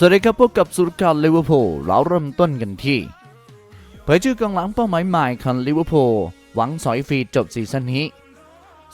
สวัสดีครับพบกับสุรการลิเวอร์พูลเราเริ่มต้นกันที่เผยชื่อกองหลังเป้าหมายใหม่ของลิเวอร์พูลหวังสอยฟรีจบซีซั่นนี้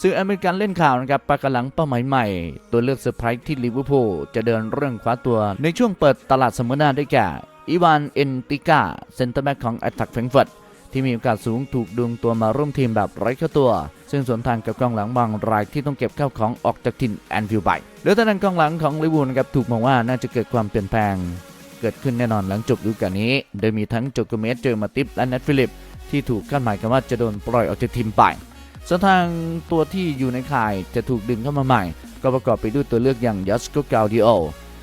ซึ่งอเมริกันเล่นข่าวนะครับปากหลังเป้าหมายใหม่ ตัวเลือกเซอร์ไพรส์ที่ลิเวอร์พูลจะเดินเรื่องคว้าตัว ในช่วงเปิดตลาดสมมนาได้แก่อีวานเอนติกาเซนเตอร์แบ็กของแอตแทกแฟรงก์เฟิร์ต ที่มีโอกาสสูงถูกดึงตัวมาร่วมทีมแบบไร้ค่าตัว ซึ่งสวนทางกับกองหลังบางรายที่ต้องเก็บข้าวของออกจากถิ่นแอนฟิลด์ไปโดยทางด้านกองหลังของลิเวอร์พูลนครับถูกมองว่าน่าจะเกิดความเปลี่ยนแปลง เกิดขึ้นแน่นอนหลังจบฤดูกาลนี้ โดยมีทั้งโจกเมสเจอมาติฟและเนทฟิลิป ที่ถูกคาดหมายกันว่าจะโดนปล่อยออกจากทีมไปส่วนทางตัวที่อยู่ในข่ายจะถูกดึงเข้ามาใหม่ ก็ประกอบไปด้วยตัวเลือกอย่างยัสโกกาดิโอ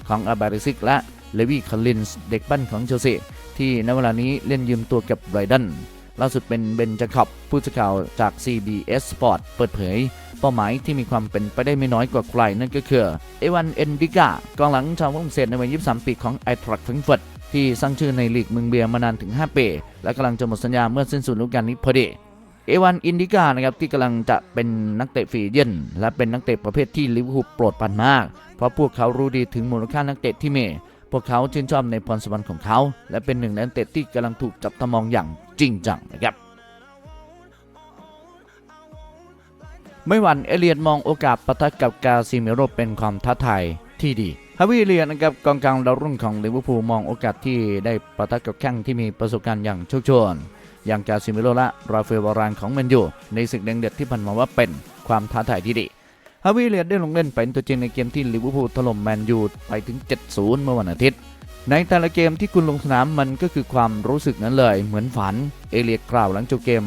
ของอาบาริซิกและเลวีคอลลินส์เด็กบ้านของเชลซีที่ในเวลานี้เล่นยืมตัวกับไรดัน ล่าสุดเป็นเบนจคอบผู้สื่อข่าวจาก CBS Sport เปิดเผย เป้าหมายที่มีความเป็นไปได้ไม่น้อยกว่าใครนั่นก็คือ เอวันเอนดิกากองหลังชาวฝรั่งเศสในวัย 23 ปีของไอทรักฟิงเฟิร์ตที่สร้างชื่อในลีกเมืองเบียร์มานานถึง 5 ปี และกำลังจะหมดสัญญาเมื่อสิ้นสุดฤดูกาลนี้พอดีเอวันอินดิกานะครับที่กำลังจะเป็นนักเตะฟรีเยนและเป็นนักเตะประเภทที่ลิเวอร์พูลโปรดปรานมาก เพราะพวกเขารู้ดีถึงมูลค่านักเตะที่มี พวกเขาชื่นชอบในพรสวรรค์ของเขา และเป็นหนึ่งในนักเตะที่กำลังถูกจับตามองอย่างจริงจังนะครับไม่หวั่นเอเลียดมองโอกาสปะทะกับกาซิเมโรเป็นความท้าทายที่ดีฮาวิเอเลียดนะครับกองกลางดาวรุ่งของลิเวอร์พูลมองโอกาสที่ได้ปะทะกับแข้งที่มีประสบการณ์อย่างโชคชน อย่างกาซิเมโรและราฟาเอลวารานของแมนยูในศึกแดงเดือดที่ผ่านมาว่าเป็นความท้าทายที่ดี ฮาวิเอเลียดได้ลงเล่นเป็นตัวจริงในเกมที่ลิเวอร์พูลถล่มแมนยูไปถึง 7-0 เมื่อวันอาทิตย์ ในแต่ละเกมที่คุณลงสนามมันก็คือความรู้สึกนั้นเลย เหมือนฝัน เอเลียดกล่าวหลังจบเกม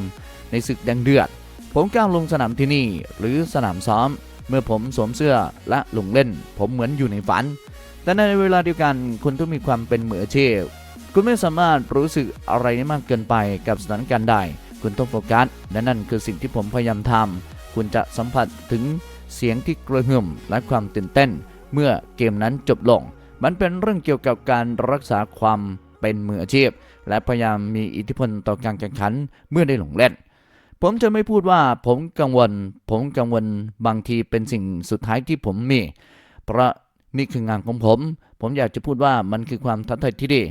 ในศึกแดงเดือด ผมก้าวลงสนามที่นี่ หรือสนามซ้อม เมื่อผมสวมเสื้อและลงเล่น ผมเหมือนอยู่ในฝัน แต่ในเวลาเดียวกันคุณต้องมีความเป็นมืออาชีพคุณไม่สามารถรู้สึกอะไรได้มากเกินไปกับสถานการณ์ใด คุณต้องโฟกัส และนั่นคือสิ่งที่ผมพยายามทำ คุณจะสัมผัสถึง เสียงที่กระหึ่มและความตื่นเต้น เมื่อเกมนั้นจบลง มันเป็นเรื่องเกี่ยวกับการรักษาความเป็นมืออาชีพ และพยายามมีอิทธิพลต่อการแข่งขันเมื่อได้ลงเล่น ผมจะไม่พูดว่าผมกังวล ผมกังวลบางทีเป็นสิ่งสุดท้ายที่ผมมี เพราะนี่คืองานของผม ผมอยากจะพูดว่ามันคือความท้าทายที่ดี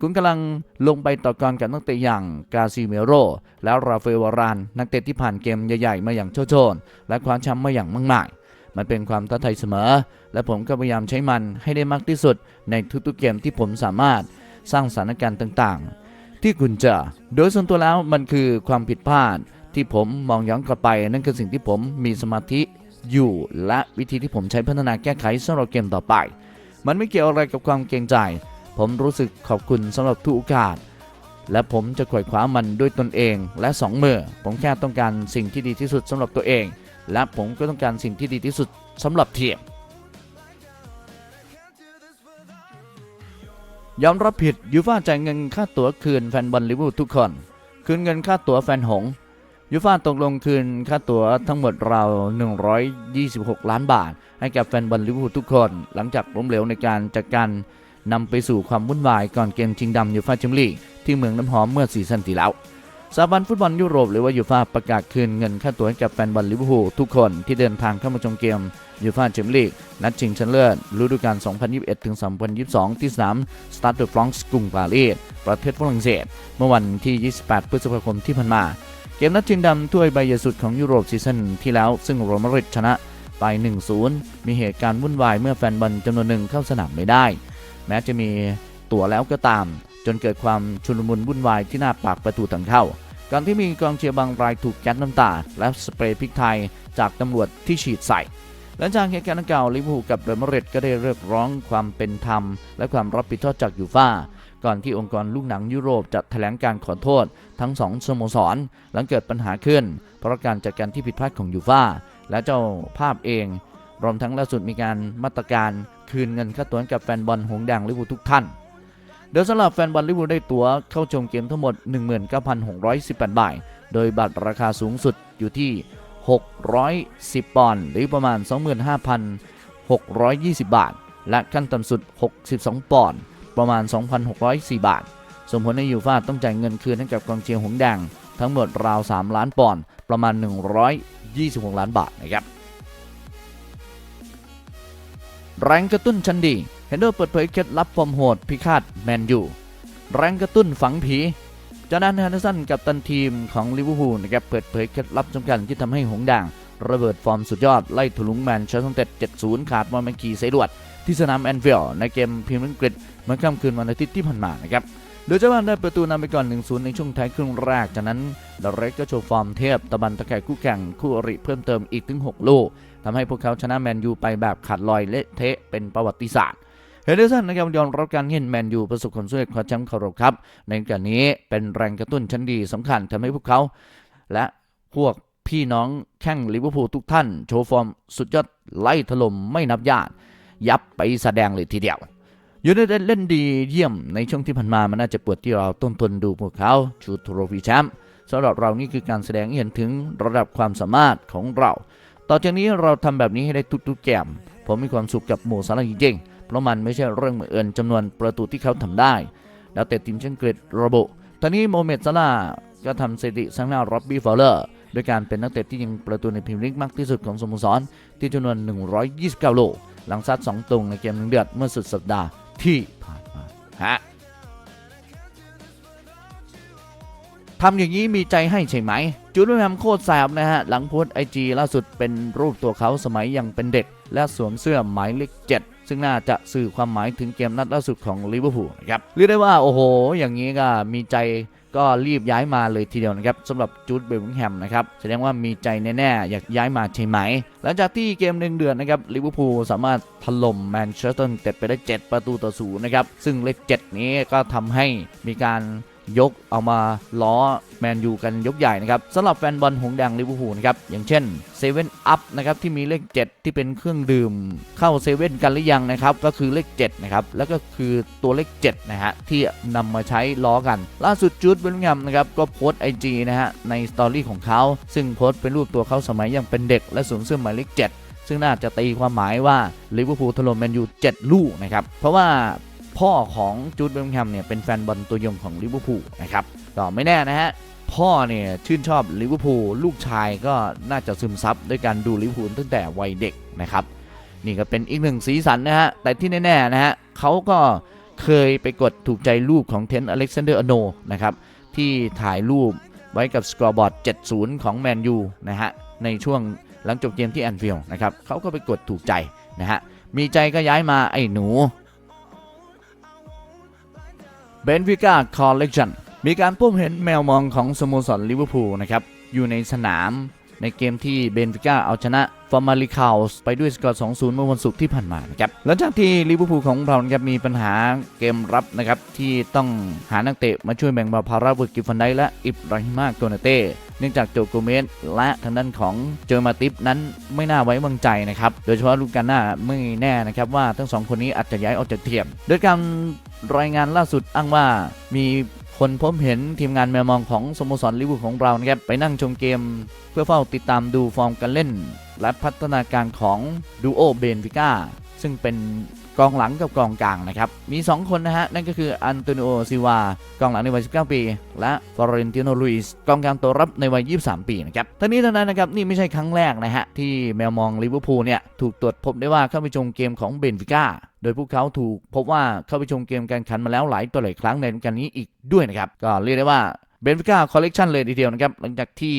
คุณกำลังลงไปต่อกรกับนักเตะอย่างกาซิเมโร แล้วราเอลวาราน นักเตะที่ผ่านเกมใหญ่ๆ มาอย่างโชโชน และคว้าแชมป์มาอย่างมากมาย มันเป็นความท้าทายเสมอ และผมก็พยายามใช้มันให้ได้มากที่สุด ในทุกๆเกมที่ผมสามารถสร้างสถานการณ์ต่างๆ ที่คุณเจอโดยส่วนตัวแล้วมันคือความผิดพลาดที่ผมมองย้อนกลับไป นั่นคือสิ่งที่ผมมีสมาธิอยู่ และวิธีที่ผมใช้พัฒนาแก้ไขสำหรับเกมต่อไป มันไม่เกี่ยวอะไรกับความเกรงใจ ผมรู้สึกขอบคุณสำหรับทุกโอกาส และผมจะขวายคว้ามันด้วยตนเองและสองมือผมแค่ต้องการสิ่งที่ดีที่สุดสำหรับตัวเอง และผมก็ต้องการสิ่งที่ดีที่สุดสำหรับทีมยอมรับผิดยูฟ่าจ่ายเงินค่าตั๋วคืนแฟนบอลลิเวอร์พูลทุกคน คืนเงินค่าตั๋วแฟนหงยูฟ่าตกลงคืนค่าตั๋วทั้งหมดราว 126 ล้านบาท ให้กับแฟนบอลลิเวอร์พูลทุกคน หลังจากล้มเหลวในการจัดการ นำไปสู่ความวุ่นวายก่อนเกมชิงดำยูฟ่าแชมเปี้ยนลีกที่เมืองน้ำหอมเมื่อซีซั่นที่แล้วสถาบันฟุตบอลยุโรปหรือว่ายูฟ่าประกาศคืนเงินค่าตั๋วให้กับแฟนบอลลิเวอร์พูลทุกคนที่เดินทางเข้ามาชมเกมยูฟ่าแชมเปี้ยนลีกนัดชิงชนะเลิศฤดูกาล 2021-2022 ที่สนามสตาร์เดอฟรองส์กรุงปารีสประเทศฝรั่งเศส เมื่อวันที่ 28 พฤษภาคมที่ผ่านมา เกมนัดชิงดำถ้วยใบใหญ่สุดของยุโรปซีซั่นที่แล้ว ซึ่งโรมาริดชนะไป 1-0 มีเหตุการณ์วุ่นวายเมื่อแฟนบอลจำนวนหนึ่งเข้าสนามไม่ได้ แม้จะมีตั๋วแล้วก็ตาม จนเกิดความชุลมุนวุ่นวายที่หน้าปากประตูทางเข้าก่อนที่มีกองเชียร์บางรายถูกแก๊สน้ำตา และสเปรย์พริกไทยจากตำรวจที่ฉีดใส่หลังจากเหตุการณ์ดังกล่าวลิเวอร์พูลกับเรอัลมาดริดก็ได้เรียกร้องความเป็นธรรม และความรับผิดชอบจากยูฟ่าก่อนที่องค์กรลูกหนังยุโรปจะแถลงการขอโทษ ทั้งสองสโมสร หลังเกิดปัญหาขึ้น เพราะการจัดการที่ผิดพลาดของยูฟ่าและเจ้าภาพเอง รวมทั้งล่าสุดมีการมาตรการคืนเงินค่าตั๋วให้กับแฟนบอลหงส์แดงลิเวอร์พูลทุกท่านโดยสำหรับแฟนบอลลิเวอร์พูลได้ตั๋วเข้าชมเกมทั้งหมด 19,618บาทโดยบัตรราคาสูงสุดอยู่ที่ 610 ปอนด์หรือประมาณ 25,620 บาท และขั้นต่ำสุด 62 ปอนด์ประมาณ 2,604 บาท สมผลในยูฟ่าต้องจ่ายเงินคืนให้กับกองเชียร์หงส์แดงทั้งหมดราว 3 ล้านปอนด์ประมาณ 126 ล้านบาทนะครับ แรงกระตุ้นชั้นดี เฮนเดอร์เปิดเผยเคล็ดลับฟอร์มโหดพิฆาตแมนยูแรงกระตุ้นฝังผีจานันแฮนเดอร์สันกับตันทีมของลิเวอร์พูลนะครับเปิดเผยเคล็ดลับสำคัญที่ทำให้หงด่าง ระเบิดฟอร์มสุดยอด ไล่ถลุงแมนเชสเตอร์เต็ด7-0 ขาดมอนแมนคีไซดวดที่สนามแอนฟิลด์ในเกมพรีเมียร์ลีกอังกฤษเมื่อค่ำคืนวันอาทิตย์ที่ผ่านมานะครับ โดยเจ้าบ้านได้ประตูนำไปก่อน 1-0 ในช่วงท้ายครึ่งแรก จากนั้นดเรกก็โชว์ฟอร์มเทพตะบันตะแคงคู่แข่งคู่อริเพิ่มเติมอีกถึง 6 ลูกทำให้พวกเขาชนะแมนยูไปแบบขาดลอยเละเทะเป็นประวัติศาสตร์เฮเดอร์สันนะครับยอมรับการเห็นแมนยูประสบความสำเร็จคว้าแชมป์คารครับ ในการนี้เป็นแรงกระตุ้นชั้นดีสำคัญทำให้พวกเขา และพวกพี่น้องแข้งลิเวอร์พูลทุกท่าน โชว์ฟอร์มสุดยอดไล่ถล่มไม่นับญาติยับไปแสดงเลยทีเดียว ยูไนเต็ดเล่นดีเยี่ยมในช่วงที่ผ่านมามันน่าจะปวดที่เราต้นทนดูพวกเขาชูโทรฟีแชมป์สำหรับเรานี่คือการแสดงเห็นถึงระดับความสามารถของเรา ต่อจากนี้เราทำแบบนี้ให้ได้ทุกๆแกมผมมีความสุขกับโมซาลาจริงๆเพราะมันไม่ใช่เรื่องเหมือนเอิญจำนวนประตูที่เขาทำได้ แล้วแต่ทีมเช่นเกรดระบุ ตอนนี้โมเมดซาลาก็ทำสถิติสร้างหน้าร็อบบี้ฟอลเลอร์โดยการเป็นนักเตะที่ยิงประตูในพรีเมียร์ลีกมากที่สุดของสโมสรที่จำนวน 129โลหลังซัด2ตรงในเกมหนึ่งเดือดเมื่อสุดสัปดาห์ ที่ผ่านมาฮะทำอย่างนี้มีใจให้ใช่ไหม จูดเวลแฮมโคตรแสบนะฮะ หลังโพสไอจีล่าสุดเป็นรูปตัวเขาสมัยยังเป็นเด็ก และสวมเสื้อหมายเลขเจ็ด ซึ่งน่าจะสื่อความหมายถึงเกมนัดล่าสุดของลิเวอร์พูลนะครับเรียกได้ว่าโอ้โห อย่างนี้ก็มีใจก็รีบย้ายมาเลยทีเดียวนะครับสำหรับจูดเบลลิงแฮมนะครับแสดงว่ามีใจแน่ๆ อยากย้ายมาใช่ไหม หลังจากที่เกมหนึ่งเดือนนะครับลิเวอร์พูลสามารถถล่มแมนเชสเตอร์เต็ดไปได้ 7 ประตูต่อศูนย์นะครับ ซึ่งเลข 7 นี้ก็ทำให้มีการ ยกเอามาล้อแมนยูกันยกใหญ่นะครับสำหรับแฟนบอลหงแดงลิเวอร์พูลนะครับอย่างเช่นเซเว่นอัพนะครับที่มีเลข 7 ที่เป็นเครื่องดื่มเข้าเซเว่นกันหรือยังนะครับก็คือเลข7นะครับแล้วก็คือตัวเลข7นะฮะที่นำมาใช้ล้อกัน ล่าสุดจูดเบลงแฮมนะครับก็โพสต์ไอจีนะฮะในสตอรี่ของเขา ซึ่งโพสต์เป็นรูปตัวเขาสมัยยังเป็นเด็ก และสวมเสื้อหมายเลข7ซึ่งน่าจะตีความหมายว่าลิเวอร์พูลถล่มแมนยู7ลูกนะครับเพราะว่า พ่อของจูดเบลลิงแฮมเนี่ยเป็นแฟนบอลตัวยงของลิเวอร์พูลนะครับก็ไม่แน่นะฮะพ่อเนี่ยชื่นชอบลิเวอร์พูลลูกชายก็น่าจะซึมซับด้วยการดูลิเวอร์พูลตั้งแต่วัยเด็กนะครับนี่ก็เป็นอีกหนึ่งสีสันนะฮะแต่ที่แน่ๆนะฮะเขาก็เคยไปกดถูกใจรูปของเทนอเล็กซานเดอร์อโนนะครับที่ถ่ายรูปไว้กับสกอร์บอร์ด 70 ของแมนยูนะฮะในช่วงหลังจบเกมที่แอนฟิลด์นะครับเขาก็ไปกดถูกใจนะฮะมีใจก็ย้ายมาไอ้หนู เบนฟิกาคอลเลกชันมีการพบเห็นแมวมองของสโมสรลิเวอร์พูลนะครับอยู่ในสนาม ในเกมที่เบนฟิก้าเอาชนะฟอร์มาลิคาสไปด้วยสกอร์ 2-0 เมื่อวันศุกร์ที่ผ่านมานะครับหลังจากที่ลิเวอร์พูลของเรานะครับมีปัญหาเกมรับนะครับที่ต้องหานักเตะมาช่วยแบ่งเบาภาระเวอร์กิฟันไดและอิบราฮิมาโกนาเต้เนื่องจากโจโกเมสและทางด้านของเจอมาติฟนั้นไม่น่าไว้วางใจนะครับ โดยเฉพาะลูกกันหน้าไม่แน่นะครับว่าทั้งสองคนนี้อาจจะย้ายออกจากทีมโดยการรายงานล่าสุดอ้างว่ามี คนพบเห็นทีมงานแมวมองของสโมสรลิเวอร์พูลของเรานะครับไปนั่งชมเกม เพื่อเฝ้าติดตามดูฟอร์มการเล่น และพัฒนาการของดูโอเบนฟิก้าซึ่งเป็นกองหลังกับกองกลางนะครับมี 2 คนนะฮะ นั่นก็คืออันโตนิโอซิวากองหลังในวัย 19 ปี และฟลอเรนติโนลุยส์กองกลางตัวรับในวัย 23 ปีนะครับทั้งนี้ทั้งนั้นนะครับนี่ไม่ใช่ครั้งแรกนะฮะที่แมวมองลิเวอร์พูลเนี่ยถูกตรวจพบได้ว่าเข้าไปชมเกมของเบนฟิก้า โดยพวกเขาถูกพบว่าเข้าไปชมเกมการขันมาแล้วหลายต่อหลายครั้งในกาลนี้อีกด้วยนะครับ ก็เรียกได้ว่า เบนฟิก้าคอลเลกชันเลยทีเดียวนะครับหลังจากที่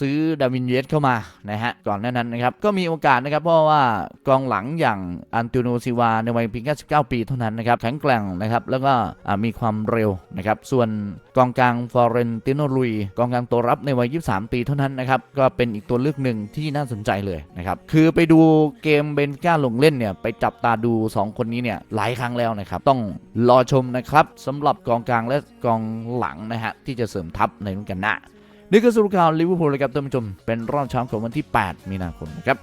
ซื้อดาวินเยสเข้ามานะฮะก่อนหน้านั้นนะครับก็มีโอกาสนะครับเพราะว่ากองหลังอย่างอันโตโนซิวาในวัยเพียงแค่19 ปีเท่านั้นนะครับแข็งแกร่งนะครับแล้วก็มีความเร็วนะครับส่วนกองกลางฟอเรนติโนลุยกองกลางตัวรับในวัย 23 ปีเท่านั้นนะครับก็เป็นอีกตัวเลือกหนึ่งที่น่าสนใจเลยนะครับคือไปดูเกมเบนฟิก้าลงเล่นเนี่ยไปจับตาดู 2 คนนี้เนี่ยหลายครั้งแล้วนะครับต้องรอชมนะครับสำหรับกองกลางและกองหลังนะฮะที่จะสริมทัพในฤดูกาลหน้านี่คือสรุปข่าวลิเวอร์พูลเลยครับท่านผู้ชมเป็นรอบเช้าของวันที่ 8 มีนาคมนะครับ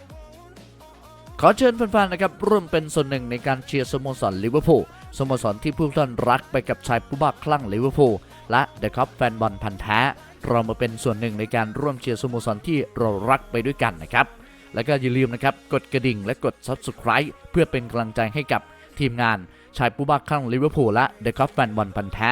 ขอเชิญแฟนๆนะครับร่วมเป็นส่วนหนึ่งในการเชียร์สโมสรลิเวอร์พูลสโมสรที่ผู้ท่านรักไปกับชายผู้บ้าคลั่งลิเวอร์พูลและเดอะคัพแฟนบอลพันธ์แท้เรามาเป็นส่วนหนึ่งในการร่วมเชียร์สโมสรที่เรารักไปด้วยกันนะครับ แล้วก็อย่าลืมนะครับกดกระดิ่งและกด Subscribe เพื่อเป็นกำลังใจให้กับทีมงานชายผู้บ้าคลั่งลิเวอร์พูลและเดอะคัพแฟนบอลพันธ์แท้